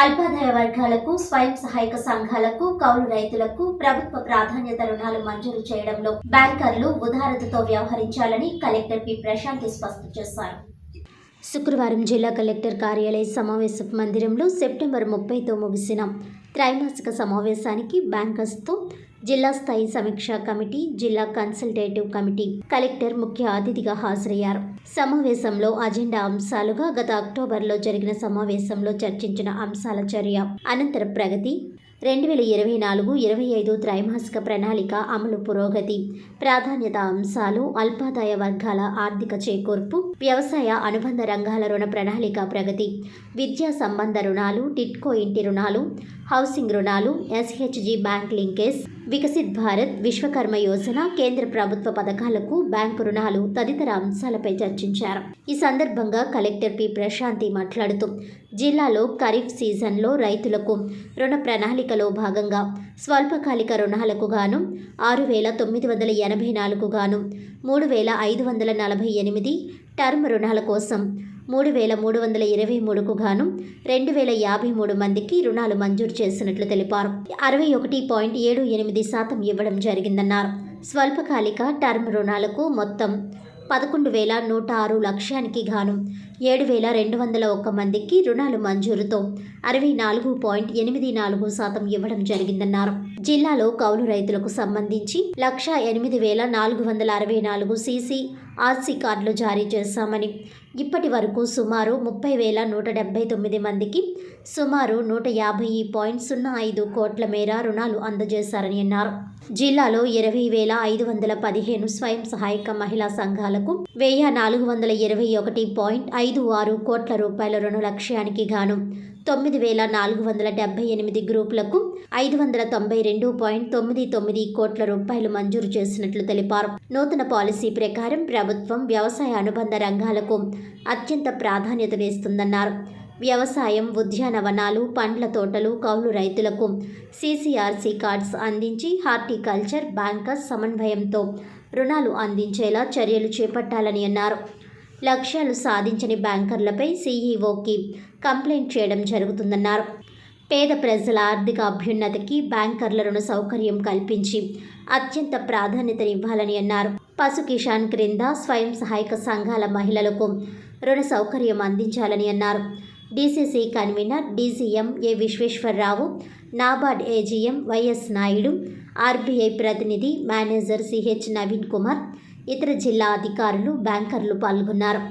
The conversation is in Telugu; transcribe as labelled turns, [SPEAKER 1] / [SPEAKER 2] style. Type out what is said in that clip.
[SPEAKER 1] అల్పాదాయ వర్గాలకు స్వయం సహాయక సంఘాలకు కౌలు రైతులకు ప్రభుత్వ ప్రాధాన్యత రుణాలు మంజూరు చేయడంలో బ్యాంకర్లు ఉదారతతో వ్యవహరించాలని కలెక్టర్ పి. ప్రశాంత్ స్పష్టం చేశారు. శుక్రవారం జిల్లా కలెక్టర్ కార్యాలయ సమావేశ మందిరంలో సెప్టెంబర్ ముప్పైతో ముగిసిన త్రైమాసిక సమావేశానికి బ్యాంకర్స్తో జిల్లా స్థాయి సమీక్షా కమిటీ జిల్లా కన్సల్టేటివ్ కమిటీ కలెక్టర్ ముఖ్య అతిథిగా హాజరయ్యారు. సమావేశంలో అజెండా అంశాలుగా గత అక్టోబర్లో జరిగిన సమావేశంలో చర్చించిన అంశాల చర్య అనంతర ప్రగతి రెండు వేల ఇరవై నాలుగు ఇరవై ఐదు త్రైమాసిక ప్రణాళిక అమలు పురోగతి. ప్రాధాన్యత అంశాలు అల్పాదాయ వర్గాల ఆర్థిక చేకూర్పు వ్యవసాయ అనుబంధ రంగాల రుణ ప్రణాళిక ప్రగతి విద్యా సంబంధ రుణాలు టిట్కో ఇంటి రుణాలు హౌసింగ్ రుణాలు SHG bank linkage Viksit Bharat Vishwakarma Yojana కేంద్ర ప్రభుత్వ పథకాలకు బ్యాంకు రుణాలు తదితర అంశాలపై చర్చించారు. ఈ సందర్భంగా కలెక్టర్ పి. ప్రశాంతి మాట్లాడుతూ జిల్లాలో ఖరీఫ్ సీజన్లో రైతులకు రుణ ప్రణాళికలో భాగంగా స్వల్పకాలిక రుణాలకు గాను ఆరు వేల తొమ్మిది వందల ఎనభై నాలుగు గాను మూడు వేల ఐదు వందల నలభై ఎనిమిది టర్మ్ రుణాల కోసం మూడు వేల మూడు వందల ఇరవై మూడుకు గాను రెండు వేల యాభై మూడు మందికి రుణాలు మంజూరు చేసినట్లు తెలిపారు. అరవై ఒకటి పాయింట్ ఏడు ఎనిమిది శాతం ఇవ్వడం జరిగిందన్నారు. స్వల్పకాలిక టర్మ్ రుణాలకు మొత్తం పదకొండు వేల నూట ఆరు లక్ష్యానికి గాను ఏడు వేల రెండు వందల ఒక్క మందికి రుణాలు మంజూరుతో అరవై నాలుగు పాయింట్ ఎనిమిది నాలుగు శాతం ఇవ్వడం జరిగిందన్నారు. జిల్లాలో కౌలు రైతులకు సంబంధించి లక్ష ఎనిమిది వేల నాలుగు వందల అరవై నాలుగు సీసీ ఆర్సీ కార్డులు జారీ చేశామని ఇప్పటి వరకు సుమారు ముప్పై వేల నూట డెబ్బై తొమ్మిది మందికి సుమారు నూట యాభై పాయింట్ సున్నా ఐదు కోట్ల మేర రుణాలు అందజేశారని అన్నారు. జిల్లాలో ఇరవై వేల ఐదు వందల పదిహేను స్వయం సహాయక మహిళా సంఘాలకు వెయ్యి నాలుగు వందల ఇరవై ఒకటి పాయింట్ ఐదు ఐదు ఆరు కోట్ల రూపాయల రుణ లక్ష్యానికి గాను తొమ్మిది వేల నాలుగు వందల డెబ్బై ఎనిమిది గ్రూపులకు ఐదు వందల తొంభై రెండు పాయింట్ తొమ్మిది తొమ్మిది కోట్ల రూపాయలు మంజూరు చేసినట్లు తెలిపారు. నూతన పాలసీ ప్రకారం ప్రభుత్వం వ్యవసాయ అనుబంధ రంగాలకు అత్యంత ప్రాధాన్యత వేస్తుందన్నారు. వ్యవసాయం ఉద్యానవనాలు పండ్ల తోటలు కౌలు రైతులకు సీసీఆర్సీ కార్డ్స్ అందించి హార్టికల్చర్ బ్యాంకర్స్ సమన్వయంతో రుణాలు అందించేలా చర్యలు చేపట్టాలని అన్నారు. లక్ష్యాలు సాధించని బ్యాంకర్లపై సీఈఓకి కంప్లైంట్ చేయడం జరుగుతుందన్నారు. పేద ప్రజల ఆర్థిక అభ్యున్నతికి బ్యాంకర్ల రుణ సౌకర్యం కల్పించి అత్యంత ప్రాధాన్యతనివ్వాలని అన్నారు. పశు కిసాన్ క్రింద స్వయం సహాయక సంఘాల మహిళలకు రుణ సౌకర్యం అందించాలని అన్నారు. DCC convener DCM A Visweswara Rao NABARD AGM YS Naidu RBI ప్రతినిధి మేనేజర్ సిహెచ్ నవీన్ కుమార్ ఇతర జిల్లా అధికారులు బ్యాంకర్లు పాల్గొన్నారు.